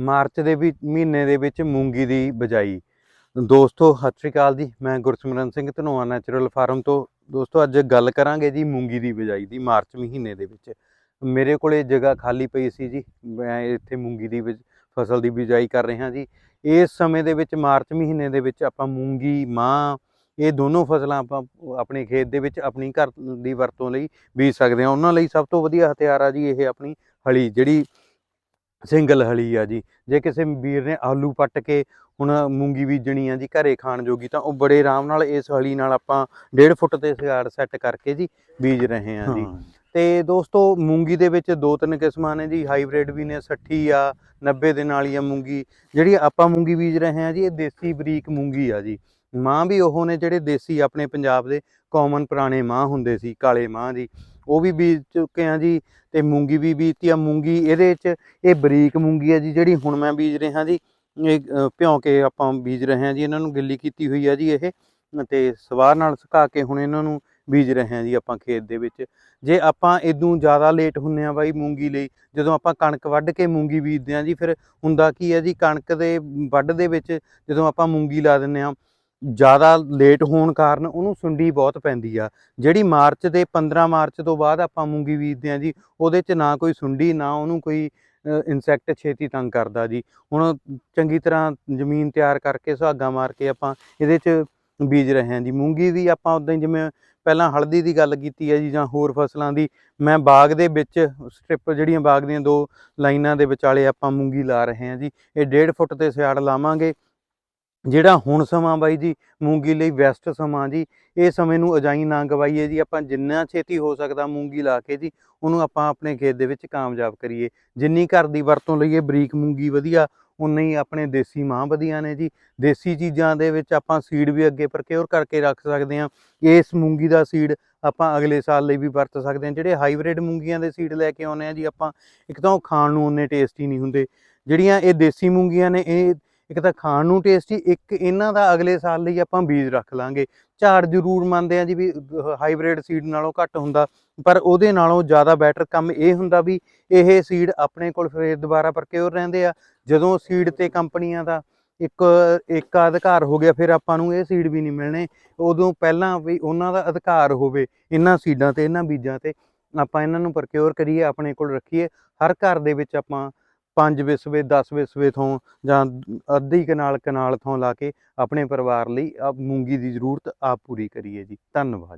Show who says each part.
Speaker 1: March ਦੇ ਵੀ, ਮਹੀਨੇ ਦੇ ਵਿੱਚ ਮੂੰਗੀ ਦੀ ਬਜਾਈ। ਦੋਸਤੋ, ਸਤਿ ਸ਼੍ਰੀ ਅਕਾਲ ਜੀ। ਮੈਂ ਗੁਰਸਿਮਰਨ ਸਿੰਘ, ਧਨੋਆ ਨੈਚੁਰਲ ਫਾਰਮ ਤੋਂ। ਦੋਸਤੋ, ਅੱਜ ਗੱਲ ਕਰਾਂਗੇ ਜੀ ਮੂੰਗੀ ਦੀ ਬਜਾਈ ਦੀ, ਮਾਰਚ ਮਹੀਨੇ ਦੇ ਵਿੱਚ। ਮੇਰੇ ਕੋਲੇ ਜਗ੍ਹਾ ਖਾਲੀ ਪਈ ਸੀ ਜੀ। ਮੈਂ ਇੱਥੇ ਮੂੰਗੀ ਦੀ ਬਿਜ- ਫਸਲ ਦੀ ਬਿਜਾਈ ਕਰ ਰਿਹਾ ਜੀ। ਇਸ ਸਮੇਂ ਦੇ ਵਿੱਚ, ਮਾਰਚ ਮਹੀਨੇ ਦੇ ਵਿੱਚ ਆਪਾਂ ਮੂੰਗੀ, ਮਾਂ, ਇਹ ਦੋਨੋਂ ਫਸਲਾਂ ਆਪਾਂ ਆਪਣੇ ਖੇਤ ਦੇ ਵਿੱਚ ਆਪਣੀ ਘਰ ਦੀ ਵਰਤੋਂ ਲਈ ਬੀਜ ਸਕਦੇ ਹਾਂ। ਉਹਨਾਂ ਲਈ ਸਭ ਤੋਂ ਵਧੀਆ ਹਥਿਆਰ ਆ ਜੀ ਇਹ ਆਪਣੀ ਹਲੀ, ਜਿਹੜੀ ਸਿੰਗਲ ਹਲੀ ਆ ਜੀ। ਜੇ ਕਿਸੇ ਵੀਰ ਨੇ ਆਲੂ ਪੱਟ ਕੇ ਹੁਣ ਮੂੰਗੀ ਬੀਜਣੀ ਆ ਜੀ ਘਰੇ ਖਾਣ ਜੋਗੀ ਤਾਂ ਉਹ ਬੜੇ ਆਰਾਮ ਨਾਲ ਇਸ ਹਲੀ ਨਾਲ ਆਪਾਂ 1.5 ਫੁੱਟ ਤੇ ਸਿਆੜ ਸੈੱਟ ਕਰਕੇ ਜੀ ਬੀਜ ਰਹੇ ਆ ਜੀ। ਤੇ ਦੋਸਤੋ ਮੂੰਗੀ ਦੇ ਵਿੱਚ ਦੋ ਤਿੰਨ ਕਿਸਮਾਂ ਨੇ ਜੀ। ਹਾਈਬ੍ਰਿਡ ਵੀ ਨੇ 60 ਆ 90 ਦਿਨ ਵਾਲੀ ਆ ਮੂੰਗੀ। ਜਿਹੜੀ ਆਪਾਂ ਮੂੰਗੀ ਬੀਜ ਰਹੇ ਆ ਜੀ ਇਹ ਦੇਸੀ ਬਰੀਕ ਮੂੰਗੀ ਆ ਜੀ। ਮਾਂ ਵੀ ਉਹ ਨੇ ਜਿਹੜੇ ਦੇਸੀ ਆਪਣੇ ਪੰਜਾਬ ਦੇ ਕਾਮਨ ਪੁਰਾਣੇ ਮਾਂ ਹੁੰਦੇ ਸੀ ਕਾਲੇ ਮਾਂ ਜੀ। ਉਹ ਵੀ ਬੀਜ ਚੁੱਕੇ ਆ ਜੀ ਤੇ ਮੂੰਗੀ ਵੀ ਬੀਜਤੀ ਆ, ਮੂੰਗੀ ਇਹਦੇ 'ਚ ਇਹ ਬਰੀਕ ਮੂੰਗੀ ਆ ਜੀ, ਜਿਹੜੀ ਹੁਣ ਮੈਂ ਬੀਜ ਰਿਹਾ ਜੀ, ਇਹ ਭਿਉਂ ਕੇ ਆਪਾਂ ਬੀਜ ਰਹੇ ਆ ਜੀ, ਇਹਨਾਂ ਨੂੰ ਗਿੱਲੀ ਕੀਤੀ ਹੋਈ ਆ ਜੀ ਇਹ, ਤੇ ਸਵਾਰ ਨਾਲ ਸੁਕਾ ਕੇ ਹੁਣ ਇਹਨਾਂ ਨੂੰ ਬੀਜ ਰਹੇ ਆ ਜੀ ਆਪਾਂ ਖੇਤ ਦੇ ਵਿੱਚ। ਜੇ ਆਪਾਂ ਇਦੋਂ ਜ਼ਿਆਦਾ ਲੇਟ ਹੁੰਨੇ ਆ ਬਾਈ ਮੂੰਗੀ ਲਈ, ਜਦੋਂ ਆਪਾਂ ਕਣਕ ਵੱਢ ਕੇ ਮੂੰਗੀ ਬੀਜਦੇ ਆ ਜੀ, ਫਿਰ ਹੁੰਦਾ ਕੀ ਹੈ ਜੀ, ਕਣਕ ਦੇ ਵੱਢ ਦੇ ਵਿੱਚ ਜਦੋਂ ਆਪਾਂ ਮੂੰਗੀ ਲਾ ਦਿੰਨੇ ਆ ਜ਼ਿਆਦਾ ਲੇਟ ਹੋਣ ਕਾਰਨ ਉਹਨੂੰ ਸੁੰਡੀ ਬਹੁਤ ਪੈਂਦੀ ਆ। ਜਿਹੜੀ ਮਾਰਚ ਦੇ 15 ਮਾਰਚ ਤੋਂ ਬਾਅਦ ਆਪਾਂ ਮੂੰਗੀ ਬੀਜਦੇ ਆ ਜੀ, ਉਹਦੇ 'ਚ ਨਾ ਕੋਈ ਸੁੰਡੀ, ਨਾ ਉਹਨੂੰ ਕੋਈ ਇਨਸੈਕਟ ਛੇਤੀ ਤੰਗ ਕਰਦਾ ਜੀ। ਹੁਣ ਚੰਗੀ ਤਰ੍ਹਾਂ ਜ਼ਮੀਨ ਤਿਆਰ ਕਰਕੇ ਸੁਹਾਗਾ ਮਾਰ ਕੇ ਆਪਾਂ ਇਹਦੇ 'ਚ ਬੀਜ ਰਹੇ ਹਾਂ ਜੀ। ਮੂੰਗੀ ਦੀ ਆਪਾਂ ਉਦਾਂ ਹੀ ਜਿਵੇਂ ਪਹਿਲਾਂ ਹਲਦੀ ਦੀ ਗੱਲ ਕੀਤੀ ਹੈ ਜੀ ਜਾਂ ਹੋਰ ਫਸਲਾਂ ਦੀ, ਮੈਂ ਬਾਗ ਦੇ ਵਿੱਚ ਸਟ੍ਰਿਪ ਜਿਹੜੀਆਂ ਬਾਗ ਦੀਆਂ ਦੋ ਲਾਈਨਾਂ ਦੇ ਵਿਚਾਲੇ ਆਪਾਂ ਮੂੰਗੀ ਲਾ ਰਹੇ ਹਾਂ ਜੀ। ਇਹ 1.5 ਫੁੱਟ ਤੇ ਸਿਆੜ ਲਾਵਾਂਗੇ। ਜਿਹੜਾ ਹੁਣ ਸਮਾਂ ਬਾਈ ਜੀ, ਮੂੰਗੀ ਲਈ ਬੈਸਟ ਸਮਾਂ ਜੀ, ਇਹ ਸਮੇਂ ਨੂੰ ਅਜਾਈ ਨਾ ਗਵਾਈਏ ਜੀ, ਆਪਾਂ ਜਿੰਨਾ ਛੇਤੀ ਹੋ ਸਕਦਾ ਮੂੰਗੀ ਲਾ ਕੇ ਜੀ, ਉਹਨੂੰ ਆਪਾਂ ਆਪਣੇ ਖੇਤ ਦੇ ਵਿੱਚ ਕਾਮਯਾਬ ਕਰੀਏ। ਜਿੰਨੀ ਘਰ ਦੀ ਵਰਤੋਂ ਲਈਏ, ਬਰੀਕ ਮੂੰਗੀ ਵਧੀਆ ਉਨੇ ਹੀ ਆਪਣੇ ਦੇਸੀ ਮਾਂ ਵਧੀਆ ਨੇ ਜੀ। ਦੇਸੀ ਚੀਜ਼ਾਂ ਦੇ ਵਿੱਚ ਆਪਾਂ ਸੀਡ ਵੀ ਅੱਗੇ ਪ੍ਰਕਿਓਰ ਕਰਕੇ ਰੱਖ ਸਕਦੇ ਹਾਂ। ਇਸ ਮੂੰਗੀ ਦਾ ਸੀਡ ਆਪਾਂ ਅਗਲੇ ਸਾਲ ਲਈ ਵੀ ਵਰਤ ਸਕਦੇ ਹਾਂ। ਜਿਹੜੇ ਹਾਈਬ੍ਰਿਡ ਮੂੰਗੀਆਂ ਦੇ ਸੀਡ ਲੈ ਕੇ ਆਉਂਦੇ ਆ ਜੀ ਆਪਾਂ, ਇੱਕ ਤਾਂ ਉਹ ਖਾਣ ਨੂੰ ਉਨੇ ਟੇਸਟੀ ਨਹੀਂ ਹੁੰਦੇ। ਜਿਹੜੀਆਂ ਇਹ ਦੇਸੀ ਮੂੰਗੀਆਂ ਨੇ, ਇਹ ਇੱਕ ਤਾਂ ਖਾਣ ਨੂੰ ਟੇਸਟੀ ਇੱਕ ਇਹਨਾਂ ਦਾ ਅਗਲੇ ਸਾਲ ਲਈ ਆਪਾਂ ਬੀਜ ਰੱਖ ਲਾਂਗੇ। ਝਾੜ ਜ਼ਰੂਰ ਮੰਨਦੇ ਆ ਜੀ ਵੀ ਹਾਈਬ੍ਰਿਡ ਸੀਡ ਨਾਲੋਂ ਘੱਟ ਹੁੰਦਾ, ਪਰ ਉਹਦੇ ਨਾਲੋਂ ਜ਼ਿਆਦਾ ਬੈਟਰ ਕੰਮ ਇਹ ਹੁੰਦਾ ਵੀ ਇਹ ਸੀਡ ਆਪਣੇ ਕੋਲ ਫਿਰ ਦੁਬਾਰਾ ਪ੍ਰਕਿਓਰ ਰਹਿੰਦੇ ਆ। ਜਦੋਂ ਸੀਡ ਤੇ ਕੰਪਨੀਆਂ ਦਾ ਇੱਕ ਇੱਕ ਅਧਿਕਾਰ ਹੋ ਗਿਆ, ਫਿਰ ਆਪਾਂ ਨੂੰ ਇਹ ਸੀਡ ਵੀ ਨਹੀਂ ਮਿਲਣੇ। ਉਦੋਂ ਪਹਿਲਾਂ ਵੀ ਉਹਨਾਂ ਦਾ ਅਧਿਕਾਰ ਹੋਵੇ, ਇਹਨਾਂ ਸੀਡਾਂ ਤੇ, ਇਹਨਾਂ ਬੀਜਾਂ ਤੇ, ਆਪਾਂ ਇਹਨਾਂ ਨੂੰ ਪ੍ਰਕਿਓਰ ਕਰੀਏ, ਆਪਣੇ ਕੋਲ ਰੱਖੀਏ। ਹਰ ਘਰ ਦੇ ਵਿੱਚ ਆਪਾਂ ਪੰਜ ਵਿਸਵੇ 10 ਵਿਸਵੇ ਤੋਂ ਜਾਂ ਅੱਧੀ ਕਨਾਲ ਕਨਾਲ ਤੋਂ ਲਾ ਕੇ ਆਪਣੇ ਪਰਿਵਾਰ ਲਈ ਆਹ ਮੂੰਗੀ ਦੀ ਜ਼ਰੂਰਤ ਆਪ ਪੂਰੀ ਕਰੀਏ ਜੀ। ਧੰਨਵਾਦ